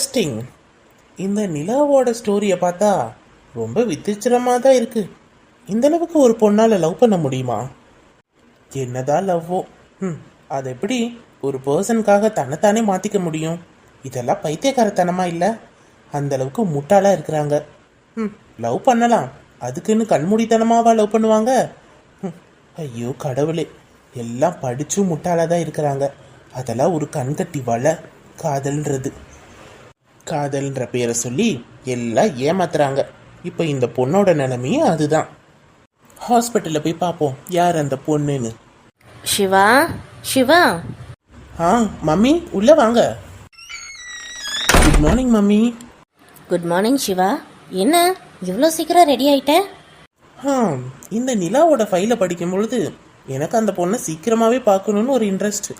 Interesting இந்த நிலாவோட ஸ்டோரியை பார்த்தா ரொம்ப வித்திச்சிரமாக தான் இருக்குது இந்த அளவுக்கு ஒரு பொண்ணால் லவ் பண்ண முடியுமா? என்னதான் லவ்வோ? ம் அது எப்படி ஒரு பர்சனுக்காக தன்னைத்தானே மாற்றிக்க முடியும்? இதெல்லாம் பைத்தியக்காரத்தனமா இல்லை? அந்த அளவுக்கு முட்டாளாக இருக்கிறாங்க. ம் லவ் பண்ணலாம். அதுக்குன்னு கண்மூடித்தனமாவா லவ் பண்ணுவாங்க? ம், ஐயோ கடவுளே. எல்லாம் படிச்சும் முட்டாளாக தான் இருக்கிறாங்க. அதெல்லாம் ஒரு கண்கட்டி வலை காதல்ன்றது. காதல்ன்ற பேரை சொல்லி எல்லாம் ஏமாத்துறாங்க. இப்போ இந்த பொண்ணோட நிலைமையும் அதுதான். ஹாஸ்பிட்டலில் போய் பார்ப்போம். யார் அந்த பொண்ணுன்னு. சிவா சிவா. ஆ மம்மி உள்ள வாங்க. Good morning mummy. Good morning Siva. என்ன? இவ்வளோ சீக்கிரம் ரெடி ஆயிட்ட? ஆ இந்த நிலாவோட ஃபைலை படிக்கும் பொழுது எனக்கு அந்த பொண்ணை சீக்கிரமாகவே பார்க்கணுன்னு ஒரு இன்ட்ரெஸ்ட்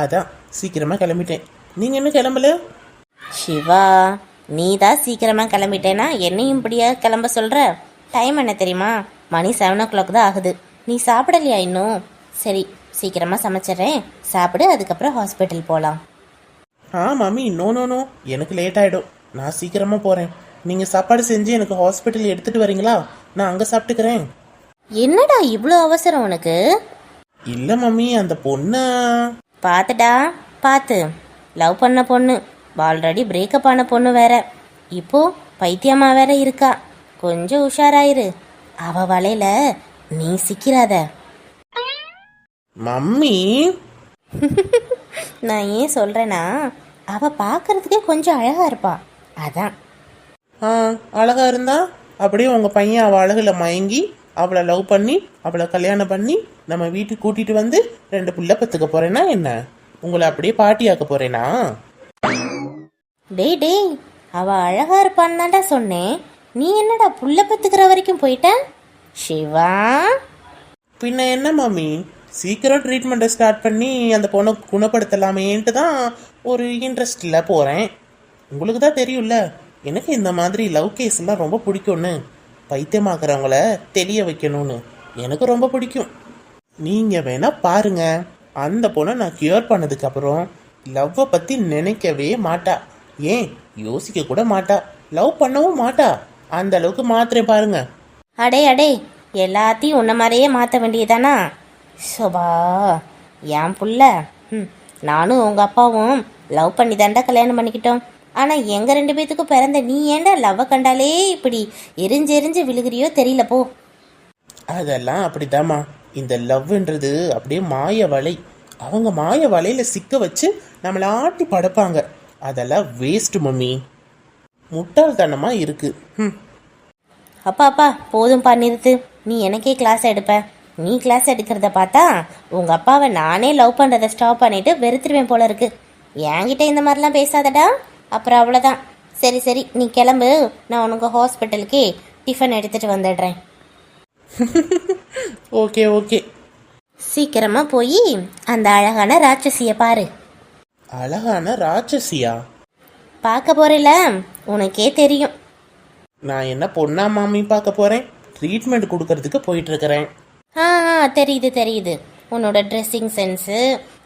அதான் சீக்கிரமாக கிளம்பிட்டேன். நீங்கள் இன்னும் கிளம்பல? சிவா நீ தான் சீக்கிரமா கிளம்பிட்டேனா? என்னையும் இப்படியா கிளம்ப சொல்ற? டைம் என்ன தெரியுமா? மணி செவன் ஓ கிளாக் தான் ஆகுது. நீ சாப்பிடலையா இன்னும்? சரி சீக்கிரமா சமைச்சிடுறேன். சாப்பிடு அதுக்கப்புறம் ஹாஸ்பிட்டல் போகலாம் ஆ மம்மி நோ நோ நோ எனக்கு லேட் ஆகிடும் நான் சீக்கிரமாக போகிறேன் நீங்கள் சாப்பாடு செஞ்சு எனக்கு ஹாஸ்பிட்டல் எடுத்துகிட்டு வரீங்களா? நான் அங்கே சாப்பிட்டுக்கிறேன். என்னடா இவ்வளோ அவசரம் உனக்கு? இல்லை மம்மி அந்த பொண்ணை? பார்த்துடா பார்த்து லவ் பண்ண பொண்ணு. ஆல்ரெடி பிரேக்கப் ஆன பொண்ணு வேற. இப்போ பைத்தியமா வேற இருக்கா. கொஞ்சம் உஷாராயிரு. அவ வலையில நீ சிக்கிறாத. மம்மி. நான் ஏன் சொல்றேன்னா அவ பார்க்கறதுக்கே கொஞ்சம் அழகா இருப்பா. அதான். ஆ அழகா இருந்தா அப்படியே உங்க பையன் அவள் அழகுல மயங்கி அவளை லவ் பண்ணி அவளை கல்யாணம் பண்ணி நம்ம வீட்டுக்கு கூட்டிட்டு வந்து ரெண்டு புள்ள பத்துக்க போறேன்னா என்ன? உங்களை அப்படியே பாட்டியாக்க போறேனா? டேய் டேய் அவ அழகா இருப்பான்னு தான்டா சொன்னேன். நீ என்னடா புள்ள பத்துக்கிற வரைக்கும் போயிட்ட? சிவா? பின்ன என்ன மாமி? சீக்கிரம் ட்ரீட்மெண்ட்டை ஸ்டார்ட் பண்ணி அந்த பொண்ணை குணப்படுத்தலாமேன்ட்டு தான் ஒரு இன்ட்ரெஸ்டில் போகிறேன் உங்களுக்கு தான் தெரியும்ல எனக்கு இந்த மாதிரி லவ் கேஸ்லாம் ரொம்ப பிடிக்கும்னு. பைத்தியமாக்குறவங்கள தெரிய வைக்கணும்னு எனக்கு ரொம்ப பிடிக்கும். நீங்கள் வேணா பாருங்க அந்த பொண்ணை நான் கியூர் பண்ணதுக்கப்புறம் லவ்வை பற்றி நினைக்கவே மாட்டா. ஏன்? யோசிக்க கூட மாட்டா. லவ் பண்ணவும் மாட்டா. அந்த அளவுக்கு மாத்திரம் பாருங்க. அடே அடே. எல்லாத்தையும் உன்ன மாதிரியே மாற்ற வேண்டியதானா சோபா என் புள்ள. ம், நானும் உங்க அப்பாவும் லவ் பண்ணி தாண்டா கல்யாணம் பண்ணிக்கிட்டோம். ஆனால் எங்கள் ரெண்டு பேத்துக்கும் பிறந்த நீ ஏன்டா லவ்வை கண்டாலே இப்படி எரிஞ்சு எரிஞ்சு விழுகிறியோ தெரியல போ. அதெல்லாம் அப்படிதாம்மா இந்த லவ்ன்றது அப்படியே மாய வலை. அவங்க மாய வலையில சிக்க வச்சு நம்மளை ஆட்டி படைப்பாங்க. அதெல்லாம் வேஸ்ட் மம்மி. முட்டாள்தனமா இருக்கு. ம் அப்பா அப்பா போதும்பா நிறுத்து. நீ எனக்கே கிளாஸ் எடுப்ப. நீ கிளாஸ் எடுக்கிறத பார்த்தா உங்க அப்பாவை நானே லவ் பண்றதை ஸ்டாப் பண்ணிட்டு வெறுத்துருவேன் போல இருக்கு. என்கிட்ட இந்த மாதிரிலாம் பேசாதடா. அப்புறம் அவ்வளோதான் சரி சரி நீ கிளம்பு. நான் உனக்கு ஹாஸ்பிட்டலுக்கு டிஃபன் எடுத்துட்டு வந்துடுறேன். Okay okay. சீக்கிரமா போய் அந்த அழகான ராட்சசியை பாரு. அழகான ராட்சசியா? பார்க்க போறேல உனக்கே தெரியும். நான் என்ன பொண்ணா மாமி பார்க்க போறேன்? ட்ரீட்மெண்ட் கொடுக்கறதுக்கு போயிட்டு இருக்கிறேன் ஆ ஆ, தெரியுது தெரியுது. உன்னோட ட்ரெஸ்ஸிங் சென்ஸு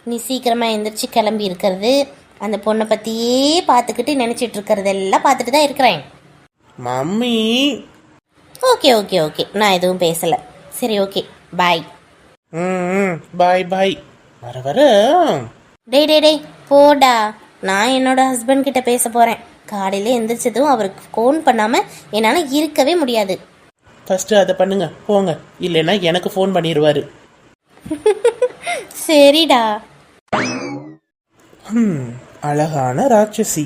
நீ சீக்கிரமாக எந்திரிச்சு கிளம்பி இருக்கிறது. அந்த பொண்ணை பற்றியே பார்த்துக்கிட்டு நினச்சிட்டு இருக்கிறது எல்லாம் பார்த்துட்டு தான் இருக்கிறேன். Mummy okay okay okay. நான் எதுவும் பேசலை. சரி ஓகே. பாய் ம் பாய் பாய் வர வர. டேய் டேய் டேய். போடா. நான் என்னோட ஹஸ்பண்ட் கிட்ட பேச போகிறேன் காலையில் எந்திரிச்சதும் அவருக்கு ஃபோன் பண்ணாமல் என்னால் இருக்கவே முடியாது. ஃபர்ஸ்ட் அதை பண்ணுங்க. போங்க. இல்லைன்னா எனக்கு ஃபோன் பண்ணிடுவாரு சரிடா. அழகான ராட்சசி.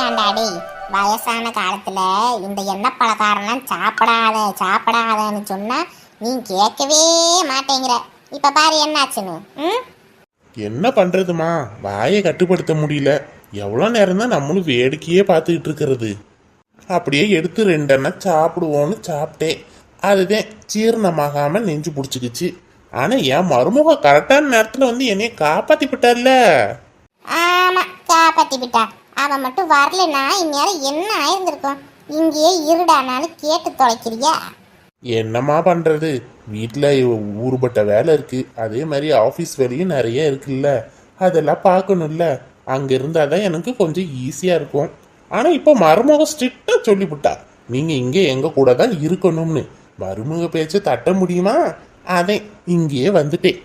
ஏன்டா டேய்? வயசான காலத்துல இந்த எண்ணெய் பலகாரம்லாம் சாப்பிடாத சாப்பிடாதன்னு சொன்னா நீ கேட்கவே மாட்டேங்கிற. இப்ப பாரு என்னாச்சுன்னு? ம்? என்ன பண்றதுமா? வாயை கட்டுப்படுத்த முடியல. எவ்வளோ நேரம் தான் நம்மளும் வேடிக்கையே பார்த்துக்கிட்டு இருக்கிறது. அப்படியே எடுத்து ரெண்டெண்ணா சாப்பிடுவோன்னு சாப்பிட்டேன். அதுதான் ஜீரணமாகாம நெஞ்சு பிடிச்சிக்கிச்சு. ஆனா என் மருமக கரெக்டான நேரத்துல வந்து என்னைய காப்பாத்தி விட்டார்ல. ஆமா காப்பாத்தி விட்டா. அவன் மட்டும் வரலனா இந்நேரம் என்ன ஆயிருந்திருக்கும்? இங்கேயே இருடானாலும் கேட்டு தொலைக்கிறியா? என்னம்மா பண்றது? வீட்டில் ஊறுபட்ட வேலை இருக்கு. அதே மாதிரி ஆஃபீஸ் வேலையும் நிறைய இருக்குல்ல. அதெல்லாம் பார்க்கணும்ல. அங்க இருந்தாதான் எனக்கு கொஞ்சம் ஈஸியா இருக்கும். ஆனா இப்போ மருமக ஸ்ட்ரிக்டா சொல்லிவிட்டா. நீங்க இங்க எங்க கூட தான் இருக்கணும்னு. மருமக பேச்ச தட்ட முடியுமா? அதே இங்கேயே வந்துட்டேன்.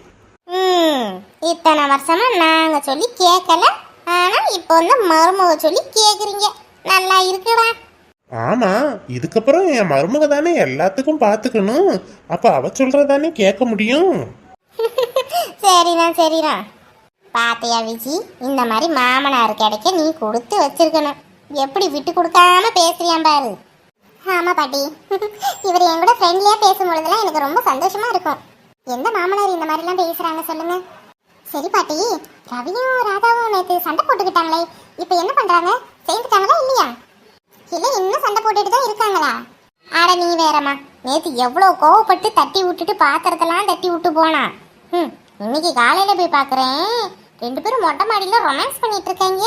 இத்தனை வருஷமா நாங்க சொல்லி கேட்கல ஆனா இப்போ வந்து மருமக சொல்லி கேக்குறீங்க. நல்லா இருக்குடா ஆமா இதுக்கப்புறம் என் மருமக தானே எல்லாத்துக்கும் பார்த்துக்கணும் அப்ப அவ சொல்றதானே கேட்க முடியும்? சரிண்ணா சரிண்ணா பாத்தியா விஜி? இந்த மாதிரி மாமனார் கிடைக்க நீ கொடுத்து வச்சிருக்கணும். எப்படி விட்டு கொடுக்காம பேசுறியான் பாரு. ஆமா பாட்டி. இவர் என் கூட ஃப்ரெண்ட்லியா பேசும்பொழுதுலாம் எனக்கு ரொம்ப சந்தோஷமா இருக்கும். எந்த மாமனார் இந்த மாதிரிலாம் பேசுறாங்க சொல்லுங்க. சரி பாட்டி. ரவியும் ராதாவும் நேற்று சண்டை போட்டுக்கிட்டாங்களே. இப்போ என்ன பண்றாங்க? சேர்ந்துட்டாங்களா இல்லையா? இல்ல இன்னும் சண்டை போட்டுட்டு தான் இருக்காங்களா? ஆட நீ வேறம்மா. நேத்து எவ்வளவு கோவப்பட்டு தட்டி விட்டுட்டு பாத்திரத்தெல்லாம் தட்டி விட்டு போனா. ம் இன்னைக்கு காலையில போய் பாக்குறேன். ரெண்டு பேரும் மொட்டை மாடியில ரொமான்ஸ் பண்ணிட்டு இருக்காங்க.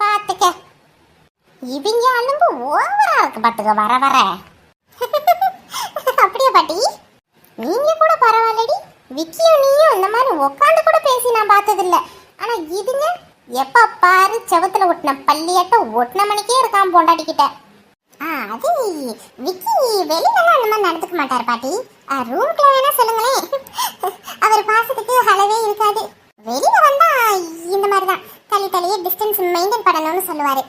பாத்துக்க. இவங்க அலும்பு ஓவரா இருக்கு பாத்துக்க வர வர. அப்படியா பாட்டி? நீங்க கூட பரவாயில்லடி. விக்கியும் நீயும் இந்த மாதிரி உட்காந்து பேசி நான் பார்த்ததில்ல. ஆனா இதுங்க எப்ப பாரு செவத்துல ஒட்டின பள்ளியாட்ட ஒட்டின மணிக்கே இருக்கான் பொண்டாட்டிக்கிட்ட. ஆ அது விக்கி வெளியிலலாம் அந்த மாதிரி நடந்துக்க மாட்டார் பாட்டி. ரூம்குள்ள வேணா சொல்லுங்களேன். அவர் பாசத்துக்கு அளவே இருக்காது. வெளியில வந்தா இந்த மாதிரி தான் தள்ளி தள்ளியே டிஸ்டன்ஸ் மெயின்டைன் பண்ணணும்னு சொல்லுவாரு.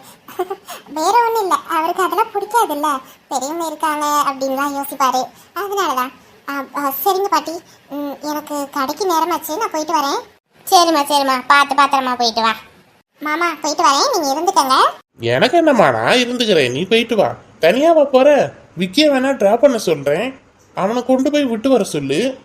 வேற ஒண்ணும் இல்ல. அவருக்கு அதெல்லாம் பிடிக்காதுல்ல. பெரியவங்க இருக்காங்க அப்படின்லாம் யோசிப்பாரு. அதனாலதான். தான் சரிங்க பாட்டி. எனக்கு கடைக்கு நேரமாச்சு நான் போயிட்டு வரேன். சரிம்மா சரிம்மா. பார்த்து பாத்திரமா போயிட்டு வா. மாமா போயிட்டு வரேன். நீங்க இருந்துக்கங்க. எனக்கு என்னம்மா நான் இருந்துக்கிறேன். நீ போயிட்டு வா. தனியாவா போற. விக்கிய வேணா டிராப் பண்ண சொல்றேன். அவனை கொண்டு போய் விட்டு வர சொல்லு.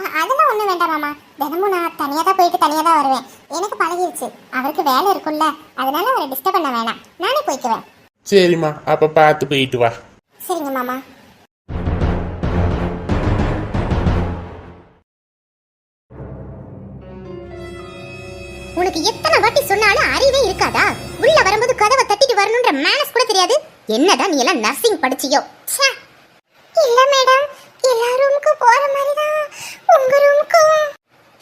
அ- அதெல்லாம் ஒண்ணும் வேண்டாம் மாமா. தினமும் நான் தனியா தான் போயிட்டு தனியா தான் வருவேன். எனக்கு பழகிருச்சு. அவருக்கு வேலை இருக்கும்ல. அதனால அவரை டிஸ்டர்ப் பண்ண வேணாம். நானே போய்க்குவேன். சரிம்மா அப்ப பார்த்து போயிட்டு வா. சரிங்க மாமா. உனக்கு எத்தனை வாட்டி சொன்னாலும் அறிவே இருக்காதா? உள்ள வரும்போது கதவை தட்டிட்டு வரணும்ன்ற மேனஸ் கூட தெரியாது. என்னதான் நீ எல்லாம் நர்சிங் படிச்சியோ? இல்ல மேடம் எல்லா ரூமுக்கும் போற மாதிரி தான் உங்க ரூமுக்கும்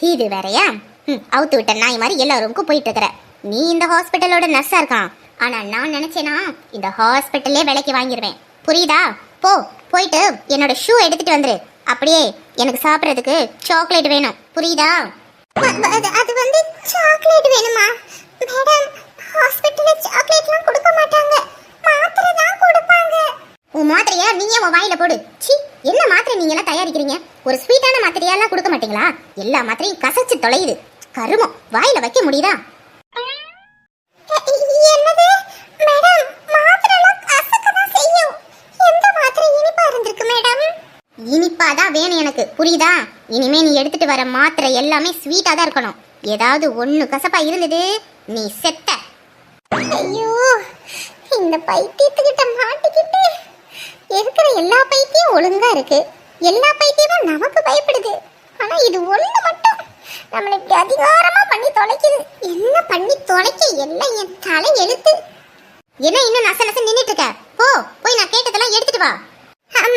இது வேறயா? ம், அவுத்து விட்ட நாய் மாதிரி எல்லா ரூமுக்கும் போயிட்டு இருக்கிற. நீ இந்த ஹாஸ்பிட்டலோட நர்ஸா இருக்கான். ஆனா நான் நினைச்சேனா இந்த ஹாஸ்பிட்டல்லே விலைக்கு வாங்கிடுவேன் புரியுதா? போ போயிட்டு என்னோட ஷூ எடுத்துட்டு வந்துரு. அப்படியே எனக்கு சாப்பிட்றதுக்கு சாக்லேட் வேணும். புரியுதா? அது வந்து சாக்லேட் வேணுமா? மேடம் ஹாஸ்பிட்டல்ல சாக்லேட்லாம் கொடுக்க மாட்டாங்க. மாத்திரை தான் கொடுப்பாங்க. உன் மாத்திரைய நீயே உன் வாயில போடு. சி என்ன மாத்திரை நீங்க எல்லாம் தயாரிக்கிறீங்க? ஒரு ஸ்வீட்டான மாத்திரையெல்லாம் கொடுக்க மாட்டீங்களா? எல்லா மாத்திரையும் கசச்சு தொலையுது. கருமம் வாயில வைக்க முடியுதா? என்னது? மேடம் மாத்திரைலாம் கசக்க தான் செய்யும். எந்த மாத்திரை இனிப்பா இருந்திருக்கு மேடம் இனிப்பா தான் வேணும் எனக்கு. புரியுதா? இனிமே நீ எடுத்துட்டு வர மாத்திரை எல்லாமே ஸ்வீட்டா தான் இருக்கணும். ஏதாவது ஒண்ணு கசப்பா இருந்தது நீ செத்த. ஐயோ இந்த பைத்தியத்துக்கிட்ட மாட்டிக்கிட்டு இருக்கிற எல்லா பைத்தியம் ஒழுங்கா இருக்கு. எல்லா பைத்தியமும் நமக்கு பயப்படுது. ஆனா இது ஒண்ணு மட்டும் நம்மளை இப்படி அதிகாரமா பண்ணி தொலைக்குது. என்ன பண்ணி தொலைக்க? எல்லாம் என் தலை எழுத்து. என்ன இன்னும் நச நச நின்னுட்டு இருக்க? போ போய் நான் கேட்டதெல்லாம் எடுத்துட்டு வா.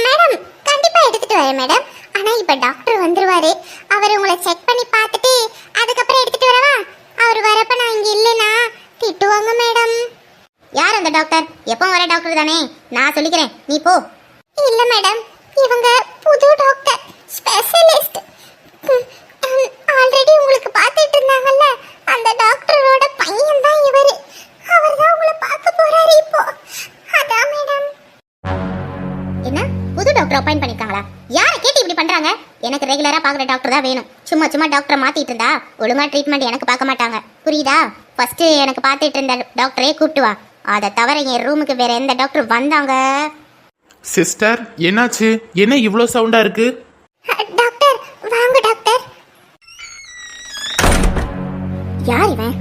மேடம் கண்டிப்பா எடுத்துட்டு வரேன் மேடம். ஆனா இப்ப டாக்டர் வந்துருவாரு. அவர் உங்களை செக் பண்ணி பார்த்துட்டு அதுக்கப்புறம் எடுத்துட்டு வரவா? அவர் வரப்ப நான் இங்க இல்லைனா திட்டுவாங்க மேடம் யார் அந்த டாக்டர் எப்போ வர டாக்டர் தானே? நான் சொல்லிக்கிறேன். நீ போ. இல்ல மேடம் இவங்க புது டாக்டர் ஸ்பெஷலிஸ்ட் ஆல்ரெடி உங்களுக்கு பார்த்துட்டு இருந்தாங்கல்ல? அந்த டாக்டரோட பையன் தான் இவர். அவர் தான் உங்களை பார்க்க போறாரு இப்போ. அதான் மேடம் என்ன? புது டாக்டர் அப்பாயிண்ட் பண்ணிருக்காங்களா? யாரை கேட்டு இப்படி பண்றாங்க? எனக்கு ரெகுலரா பாக்குற டாக்டர் தான் வேணும். சும்மா சும்மா டாக்டரை மாத்திட்டு இருந்தா ஒழுங்கா ட்ரீட்மெண்ட் எனக்கு பார்க்க மாட்டாங்க. புரியுதா? ஃபர்ஸ்ட் எனக்கு பார்த்துட்டு இருந்த டாக்டரே கூப்பிட்டு வா. அதை தவிர என் ரூமுக்கு வேற எந்த டாக்டர் வந்தாங்க? சிஸ்டர் என்னாச்சு? என்ன இவ்வளோ சவுண்டா இருக்கு? டாக்டர் வாங்க டாக்டர் யார் இவன்?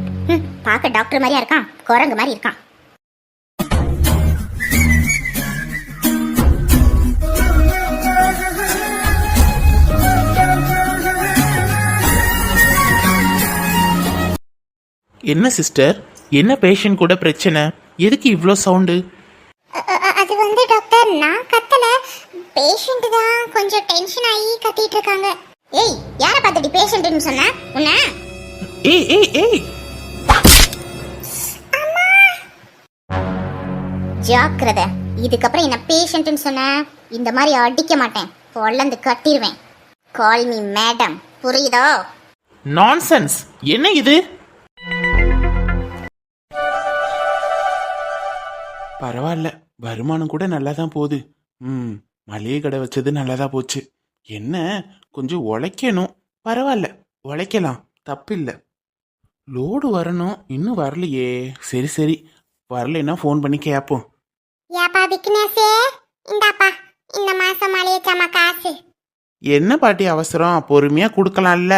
பார்க்க டாக்டர் மாதிரியா இருக்கான்? குரங்கு மாதிரி இருக்கான். என்ன சிஸ்டர் என்ன பேஷண்ட் கூட பிரச்சனை? எதுக்கு இவ்வளோ சவுண்டு அது வந்து டாக்டர் நான் கத்தல. பேஷண்ட் தான் கொஞ்சம் டென்ஷன் ஆகி கத்திட்டு இருக்காங்க. ஏய் யார பார்த்துட்டு பேஷண்ட்னு சொன்ன? உன்ன? ஏய் ஏய் ஏய்! ஜாக்கிரதை. இதுக்கப்புறம் என்ன பேஷண்ட்னு சொன்ன? இந்த மாதிரி அடிக்க மாட்டேன். பொல்லந்து கட்டிடுவேன் கால் மீ மேடம் புரியுதோ? நான்சென்ஸ் என்ன இது? பரவாயில்ல. வருமானம் கூட நல்லா தான் போகுது. ம் மளிகை கடை வச்சது நல்லதா போச்சு. என்ன கொஞ்சம் உழைக்கணும். பரவாயில்ல உழைக்கலாம். தப்பில்லை. லோடு வரணும். இன்னும் வரலையே. சரி சரி. வரலைன்னா ஃபோன் பண்ணி கேட்போம் ஏப்பா விக்னேஷே? இந்தாப்பா இந்த மாசம் மளிகைச்சாமா காசு. என்ன பாட்டி அவசரம்? பொறுமையாக கொடுக்கலாம்ல.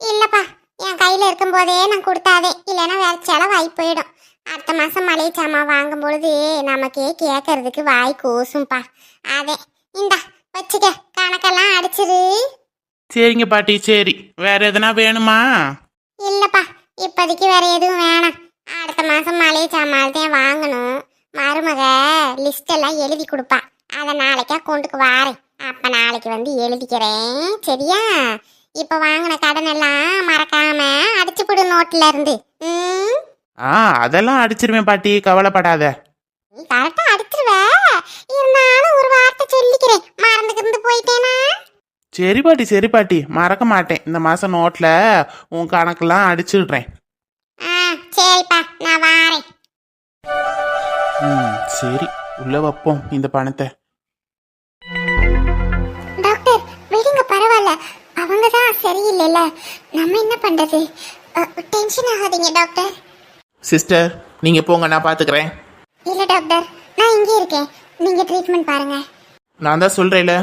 இல்லப்பா என் கையில இருக்கும் போதே நான் கொடுத்தாதே. இல்லைன்னா வேற செலவாகி போயிடும். அடுத்த மாசம் மளிகை சாமான் வாங்கும் பொழுது நமக்கே கேட்கறதுக்கு வாய் கூசும்பா. அதே இந்தா வச்சுக்க கணக்கெல்லாம் அடிச்சிரு. சரிங்க பாட்டி சரி. வேற எதனா வேணுமா? இல்லப்பா இப்போதைக்கு வேற எதுவும் வேணாம். அடுத்த மாசம் மளிகை சாமான் தான் வாங்கணும். மருமக லிஸ்ட் எல்லாம் எழுதி கொடுப்பா. அதை நாளைக்கா கொண்டுக்கு வாரேன். அப்ப நாளைக்கு வந்து எழுதிக்கிறேன். சரியா? இப்ப வாங்கின கடன் எல்லாம் மறக்காம அடிச்சு போடு நோட்ல இருந்து. ம்? ஆ அதெல்லாம் அடிச்சிருவேன் பாட்டி கவலைப்படாத. கரெக்டா அடிச்சிருவ. இருந்தாலும் ஒரு வார்த்தை சொல்லிக்கிறேன். மறந்துக்கிருந்து போயிட்டேனா? சரி பாட்டி சரி பாட்டி. மறக்க மாட்டேன். இந்த மாசம் நோட்ல உன் கணக்கெல்லாம் அடிச்சிடுறேன். ஆ சரிப்பா நான் வாரேன். ம் சரி. உள்ள வைப்போம் இந்த பணத்தை. டாக்டர் விடுங்க பரவாயில்ல. அவங்க தான் சரியில்லைல்ல நம்ம என்ன பண்றது? டென்ஷன் ஆகாதீங்க டாக்டர். சிஸ்டர் நீங்க போங்க நான் பாத்துக்கிறேன். இல்ல டாக்டர் நான் இங்கே இருக்கேன். நீங்க ட்ரீட்மெண்ட் பாருங்க. நான் தான் சொல்றேன்ல.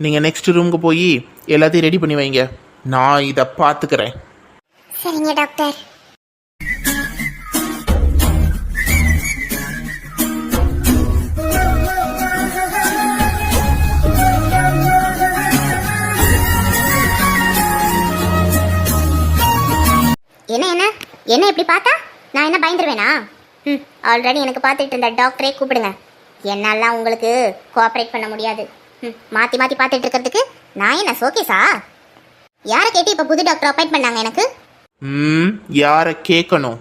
நீங்க நெக்ஸ்ட் ரூமுக்கு போய் எல்லாத்தையும் ரெடி பண்ணி வைங்க. நான் இதை பாத்துக்கிறேன். சரிங்க டாக்டர் என்ன என்ன? என்ன இப்படி பார்த்தா? நான் என்ன பயந்துருவேனா? ம் ஆல்ரெடி எனக்கு பார்த்துட்டு இருந்த டாக்டரே கூப்பிடுங்க. என்னாலாம் உங்களுக்கு கோஆப்ரேட் பண்ண முடியாது. ம் மாற்றி மாற்றி பார்த்துட்டு இருக்கிறதுக்கு நான் என்ன சோகேஸா யாரை கேட்டு இப்போ புது டாக்டர் அப்பாயிண்ட் பண்ணாங்க எனக்கு? ம் யாரை கேட்கணும்?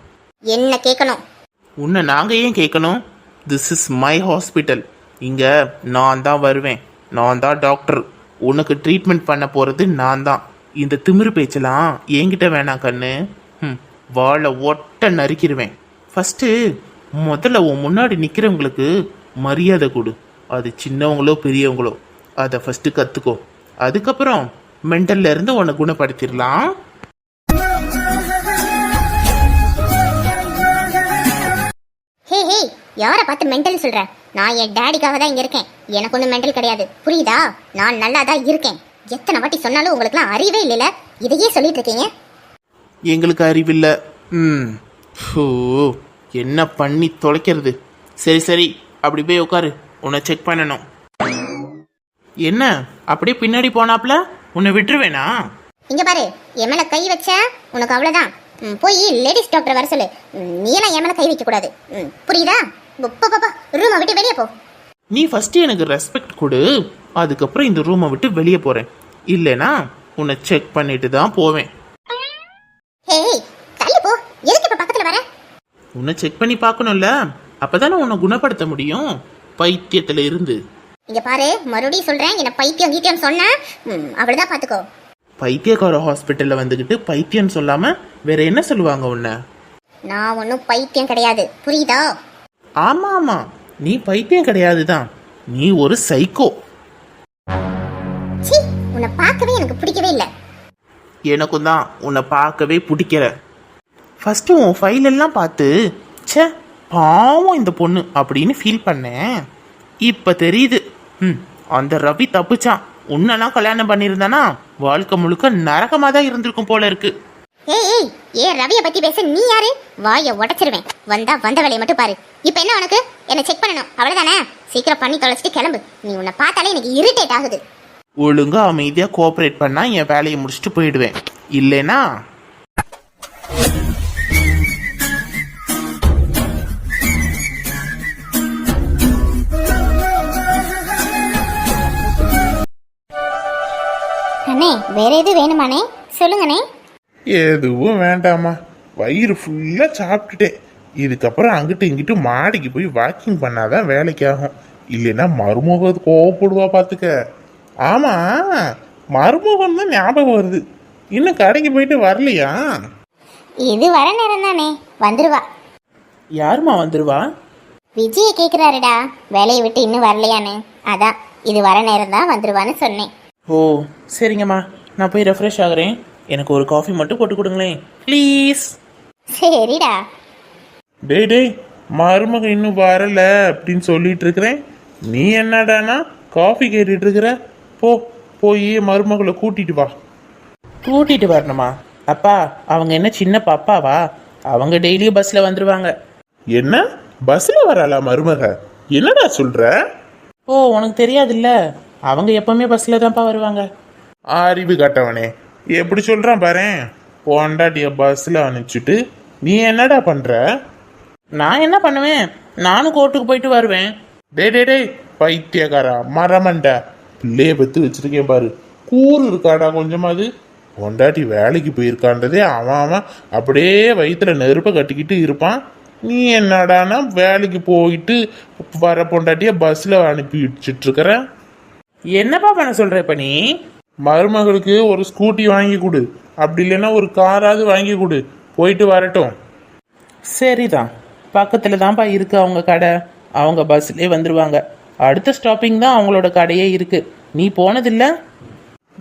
என்ன கேட்கணும்? உன்னை நாங்கள் ஏன் கேட்கணும்? திஸ் இஸ் மை ஹாஸ்பிட்டல் இங்கே நான் தான் வருவேன். நான் தான் டாக்டர் உனக்கு ட்ரீட்மெண்ட் பண்ண போகிறது நான் தான். இந்த திமிரு பேச்செல்லாம் என்கிட்ட வேணாம் கண்ணு. ம் வாழை ஒட்ட நறுக்கிடுவேன். ஃபஸ்ட்டு முதல்ல உன் முன்னாடி நிற்கிறவங்களுக்கு மரியாதை கொடு. அது சின்னவங்களோ பெரியவங்களோ அதை ஃபஸ்ட்டு கற்றுக்கோ அதுக்கப்புறம் மென்டல்ல இருந்து உன்னை குணப்படுத்திடலாம். ஹே ஹே யாரை பார்த்து மென்டல் சொல்ற? நான் என் டேடிக்காக தான் இங்க இருக்கேன். எனக்கு ஒன்றும் மென்டல் கிடையாது. புரியுதா? நான் நல்லா தான் இருக்கேன். எத்தனை வாட்டி சொன்னாலும் உங்களுக்குலாம் அறிவே இல்லைல்ல இதையே சொல்லிட்டு இருக்கீங்க? எங்களுக்கு அறிவில்லை. ம். ஹோ என்ன பண்ணி தொலைக்கிறது? சரி சரி அப்படி போய் உட்காரு. உன்னை செக் பண்ணணும். என்ன? அப்படியே பின்னாடி போனாப்ல? உன்னை விட்டுருவேனா? இங்க பாரு என் மேல கை வச்ச உனக்கு அவ்வளவுதான். ம், போய் லேடிஸ் டாக்டர் வர சொல்லு. ம், நீ எல்லாம் என் மேல கை வைக்க கூடாது. ம், புரியுதா? பாப்பா ரூமை விட்டு வெளியே போ. நீ ஃபர்ஸ்ட் எனக்கு ரெஸ்பெக்ட் கொடு. அதுக்கப்புறம் இந்த ரூமை விட்டு வெளியே போறேன். இல்லைனா உன்னை செக் பண்ணிட்டு தான் போவேன் ஹே தள்ளி போ எதுக்கு இப்ப பக்கத்துல வர உன்னை செக் பண்ணி பார்க்கணும்ல. அப்பதானே உன்னை குணப்படுத்த முடியும். பைத்தியத்துல இருந்து. இங்க பாரு மறுபடியும் சொல்றேன் என்ன பைத்தியம் கீத்தியம் சொன்ன அவ்வளவுதான் பாத்துக்கோ பைத்தியக்கார ஹாஸ்பிட்டல்ல வந்துக்கிட்டு பைத்தியம் சொல்லாம வேற என்ன சொல்லுவாங்க உன்னை? நான் ஒன்றும் பைத்தியம் கிடையாது. புரியுதா? ஆமா ஆமா. நீ பைத்தியம் கிடையாது தான் நீ ஒரு சைக்கோ ச்சீ உன்னை பார்க்கவே எனக்கு பிடிக்கவே இல்லை. எனக்கும் தான் உன்னை பார்க்கவே பிடிக்கல. ஃபஸ்ட்டு உன் ஃபைல் எல்லாம் பார்த்து ச்சே பாவம் இந்த பொண்ணு அப்படின்னு ஃபீல் பண்ணேன். இப்போ தெரியுது. ம் அந்த ரவி தப்பிச்சான். உன்னெல்லாம் கல்யாணம் பண்ணியிருந்தானா? வாழ்க்கை முழுக்க நரகமாக தான் இருந்திருக்கும் போல இருக்கு. ஏய் ஏய் ஏன் ரவிய பத்தி பேச. நீ யாரு? வாய உடைச்சிருவேன். வந்தா வந்த வேலையை மட்டும் பாரு. இப்போ என்ன உனக்கு? என்ன செக் பண்ணணும். அவ்வளவுதானே? சீக்கிரம் பண்ணி தொலைச்சிட்டு கிளம்பு. நீ உன்னை பார்த்தாலே எனக்கு இரிட்டேட் ஆகுது. ஒழுங்கா அமைதியாக கோஆப்ரேட் பண்ணா என் வேலையை முடிச்சுட்டு போயிடுவேன். இல்லைனா வேற எது வேணுமாண்ணே? சொல்லுங்கண்ணே. எதுவும் வேண்டாம்மா. வயிறு ஃபுல்லாக சாப்பிட்டுட்டேன் இதுக்கப்புறம் அங்கிட்டு இங்கிட்டு மாடிக்கு போய் வாக்கிங் பண்ணாதான் வேலைக்கு ஆகும் இல்லைன்னா மருமகம் கோவப்படுவா பார்த்துக்க ஆமா மருமகம் தான் ஞாபகம் வருது. இன்னும் கடைக்கு போயிட்டு வரலையா? இது வர நேரம் தானே வந்துருவா. யாரும்மா வந்துருவா? விஜய கேக்குறாருடா வேலையை விட்டு இன்னும் வரலையான்னு. அதான் இது வர நேரம் தான் வந்துருவான்னு சொன்னேன். ஓ சரிங்கம்மா. நான் போய் ரெஃப்ரெஷ் ஆகுறேன். எனக்கு ஒரு காஃபி மட்டும் போட்டு கொடுங்களேன். ப்ளீஸ் சரிடா. டேய் டேய் மருமகன் இன்னும் வரல அப்படின்னு சொல்லிட்டு இருக்கிறேன். நீ என்னடானா காஃபி கேட்டுட்டு இருக்கிற? போ போய் மருமகளை கூட்டிட்டு வா. கூட்டிட்டு வரணுமா? அப்பா அவங்க என்ன சின்ன பாப்பாவா? அவங்க டெய்லியும் பஸ்ல வந்துருவாங்க. என்ன? பஸ்ல வராளா மருமக? என்னடா சொல்ற? ஓ உனக்கு தெரியாதுல்ல? அவங்க எப்பவுமே பஸ்ல தான்ப்பா வருவாங்க. அறிவு கட்டவனே. எப்படி சொல்றான் பாரேன்? பொண்டாட்டிய பஸ்ல அனுப்பிச்சிட்டு நீ என்னடா பண்ற? நான் என்ன பண்ணுவேன்? நானும் கோர்ட்டுக்கு போயிட்டு வருவேன். டே டே டேய் பைத்தியக்காரா மரமண்ட. பிள்ளைய பெத்து வச்சிருக்கேன் பாரு. கூறு இருக்காடா கொஞ்சமாவது பொண்டாட்டி வேலைக்கு போயிருக்கான்றதே அவன் அவன். அப்படியே வயிற்றுல நெருப்பை கட்டிக்கிட்டு இருப்பான். நீ என்னடானா வேலைக்கு போயிட்டு வர பொண்டாட்டிய பஸ்ல அனுப்பி வச்சுட்டு இருக்கிற? என்னப்பா பண்ண சொல்ற இப்ப நீ? மருமகளுக்கு ஒரு ஸ்கூட்டி வாங்கி கொடு. அப்படி இல்லைன்னா ஒரு காராவது வாங்கி கொடு. போயிட்டு வரட்டும். சரிதான். பக்கத்துல தான்ப்பா இருக்கு அவங்க கடை. அவங்க பஸ்லயே வந்துருவாங்க. அடுத்த ஸ்டாப்பிங் தான் அவங்களோட கடையே இருக்கு. நீ போனதில்ல?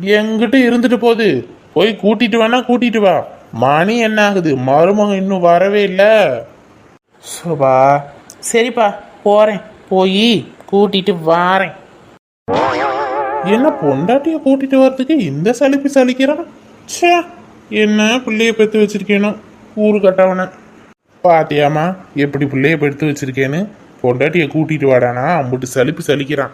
எங்கிட்ட இருந்துட்டு போகுது போய் கூட்டிட்டு வேணா கூட்டிட்டு வா. மணி என்ன ஆகுது? மருமகன் இன்னும் வரவே இல்லை. சோபா சரிப்பா போறேன். போய் கூட்டிட்டு வாரேன். என்ன பொண்டாட்டிய கூட்டிட்டு வர்றதுக்கு இந்த சலிப்பு சலிக்கிறான் ச்சே என்ன பிள்ளைய பெத்து வச்சிருக்கேனோ ஊரு கட்டவன. பாத்தியாமா எப்படி பிள்ளைய பெத்து வச்சிருக்கேன்னு? பொண்டாட்டிய கூட்டிட்டு வாடானா அம்புட்டு சலிப்பு சலிக்கிறான்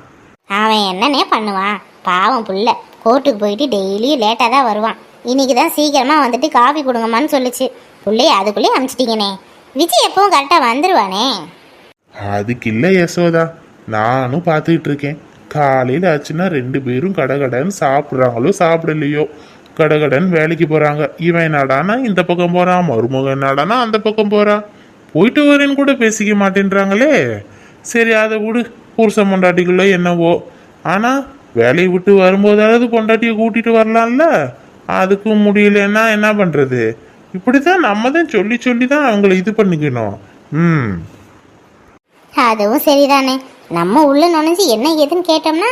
அவன் என்னன்னே பண்ணுவான். பாவம் புள்ள. கோர்ட்டுக்கு போயிட்டு டெய்லியும் லேட்டாக தான் வருவான். இன்னைக்கு தான் சீக்கிரமாக வந்துட்டு காஃபி கொடுங்கம்மான்னு சொல்லுச்சு. புள்ளைய அதுக்குள்ளேயே அனுப்பிச்சிட்டிங்கண்ணே விஜய் எப்பவும் கரெக்டாக வந்துருவானே. அதுக்கு இல்லை யசோதா. நானும் பார்த்துக்கிட்டு இருக்கேன். காலையில் ஆச்சுன்னா ரெண்டு பேரும் கடகடன்னு சாப்பிட்றாங்களோ சாப்பிடலையோ கடகடன் வேலைக்கு போகிறாங்க இவன் என்னடானா இந்த பக்கம் போகிறான் மருமகன் என்னடானா அந்த பக்கம் போகிறான் போயிட்டு வரேன்னு கூட பேசிக்க மாட்டேன்றாங்களே. சரி அதை விடு. புருஷ பொண்டாட்டிக்குள்ளே என்னவோ. ஆனால் வேலையை விட்டு வரும்போதாவது பொண்டாட்டியை கூட்டிகிட்டு வரலாம்ல. அதுக்கும் முடியலன்னா என்ன பண்ணுறது இப்படி தான் நம்ம தான் சொல்லி சொல்லி தான் அவங்கள இது பண்ணிக்கணும். ம். அதுவும் சரிதானே. நம்ம உள்ள நுழைஞ்சு என்ன ஏதுன்னு கேட்டோம்னா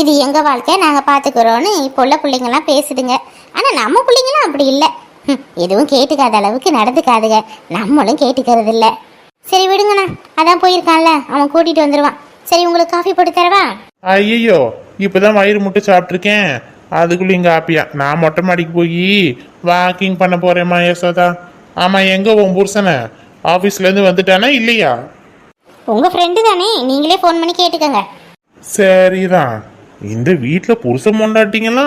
இது எங்கள் வாழ்க்கையை நாங்கள் பார்த்துக்கிறோன்னு இப்போ உள்ள பிள்ளைங்கள்லாம் பேசுதுங்க. ஆனால் நம்ம பிள்ளைங்களும் அப்படி இல்லை. எதுவும் கேட்டுக்காத அளவுக்கு நடந்துக்காதுங்க. நம்மளும் கேட்டுக்கிறது இல்லை சரி விடுங்கண்ணா. அதான் போயிருக்கான்ல. அவன் கூட்டிட்டு வந்துடுவான் சரி உங்களுக்கு காஃபி போட்டு தரவா? ஐயோ இப்போதான் வயிறு முட்டை சாப்பிட்ருக்கேன் அதுக்குள்ளே இங்கே ஆப்பியா. நான் மொட்டை மாடிக்கு போய் வாக்கிங் பண்ண போறேம்மா யசோதா. ஆமாம் எங்கே உன் புருஷனை? ஆஃபீஸ்லேருந்து வந்துட்டானா இல்லையா? உங்க ஃப்ரெண்டு தானே? நீங்களே ஃபோன் பண்ணி கேட்டுக்கோங்க. சரிதான். இந்த வீட்ல புருஷன் கொண்டாட்டிங்களா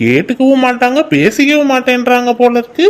கேட்டுக்கவும் மாட்டாங்க பேசிக்கவும் மாட்டேன்றாங்க போல இருக்கு.